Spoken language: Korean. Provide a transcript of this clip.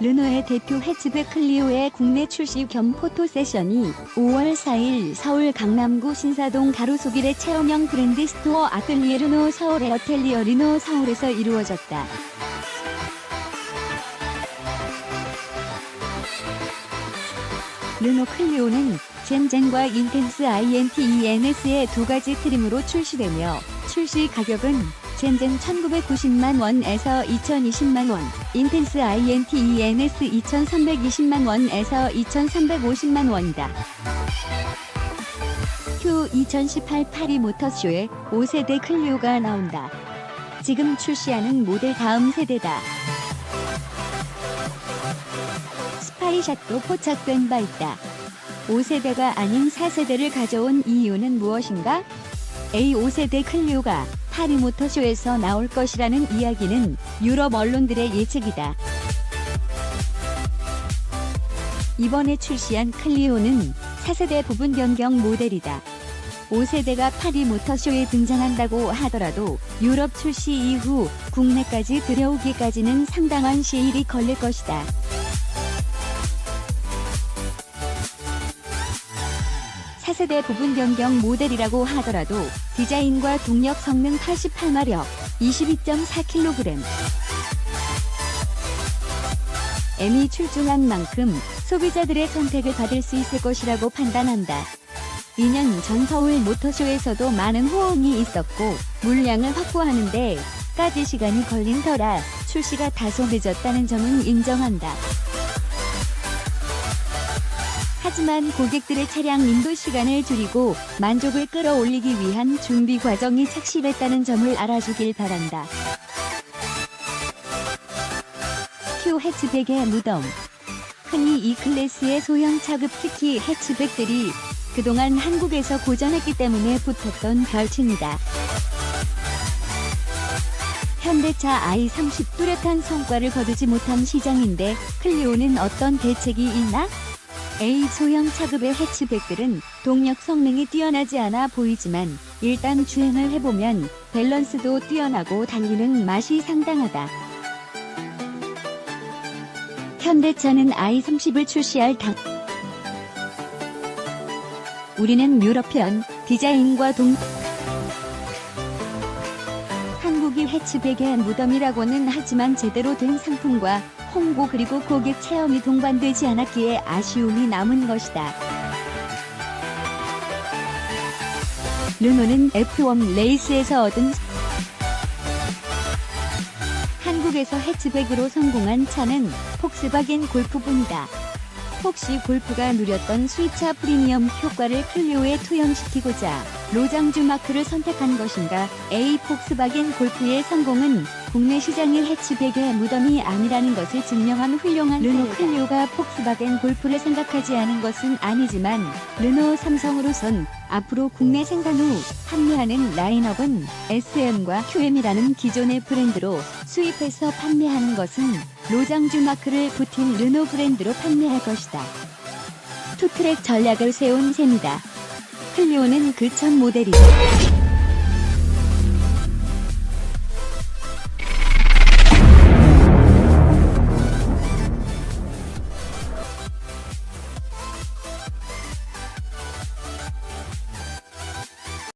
르노의 대표 해치백 클리오의 국내 출시 겸 포토 세션이 5월 4일 서울 강남구 신사동 가로수길의 체험형 브랜드 스토어 아틀리에 르노 서울의 어텔리어 르노 서울에서 이루어졌다. 르노 클리오는 젠젠과 인텐스 INT-ENS의 두 가지 트림으로 출시되며 출시 가격은 젠젠 1990만 원에서 2020만 원, 인텐스 INT-ENS 2320만 원에서 2350만 원이다. 큐2018 파리 모터쇼에 5세대 클리오가 나온다. 지금 출시하는 모델 다음 세대다. 스파이샷도 포착된 바 있다. 5세대가 아닌 4세대를 가져온 이유는 무엇인가? A 5세대 클리오가 파리 모터쇼에서 나올 것이라는 이야기는 유럽 언론들의 예측이다. 이번에 출시한 클리오는 4세대 부분 변경 모델이다. 5세대가 파리 모터쇼에 등장한다고 하더라도 유럽 출시 이후 국내까지 들여오기까지는 상당한 시일이 걸릴 것이다. 차세대 부분 변경 모델이라고 하더라도 디자인과 동력 성능 88마력, 22.4kg. M이 출중한 만큼 소비자들의 선택을 받을 수 있을 것이라고 판단한다. 2년 전 서울 모터쇼에서도 많은 호응이 있었고 물량을 확보하는데 까지 시간이 걸린 터라 출시가 다소 늦었다는 점은 인정한다. 하지만 고객들의 차량 인도 시간을 줄이고 만족을 끌어올리기 위한 준비 과정이 착실했다는 점을 알아주길 바란다. 큐 해치백의 무덤 흔히 이 클래스의 소형 차급 특히 해치백들이 그동안 한국에서 고전했기 때문에 붙었던 별칭이다. 현대차 i30 뚜렷한 성과를 거두지 못한 시장인데 클리오는 어떤 대책이 있나? A 소형 차급의 해치백들은 동력 성능이 뛰어나지 않아 보이지만 일단 주행을 해보면 밸런스도 뛰어나고 달리는 맛이 상당하다. 현대차는 i30을 출시할 당 우리는 유럽편 디자인과 동 한국이 해치백의 무덤이라고는 하지만 제대로 된 상품과 홍보 그리고 고객 체험이 동반되지 않았기에 아쉬움이 남은 것이다. 르노는 F1 레이스에서 얻은 한국에서 해치백으로 성공한 차는 폭스바겐 골프뿐이다. 혹시 골프가 누렸던 수입차 프리미엄 효과를 클리오에 투영시키고자 로장주 마크를 선택한 것인가? A 폭스바겐 골프의 성공은 국내 시장의 해치백의 무덤이 아니라는 것을 증명한 훌륭한 르노 클리오가 폭스바겐 골프를 생각하지 않은 것은 아니지만 르노 삼성으로선 앞으로 국내 생산 후 판매하는 라인업은 SM과 QM이라는 기존의 브랜드로 수입해서 판매하는 것은 로장주 마크를 붙인 르노 브랜드로 판매할 것이다. 투트랙 전략을 세운 셈이다. 클리오는 그 첫 모델이다.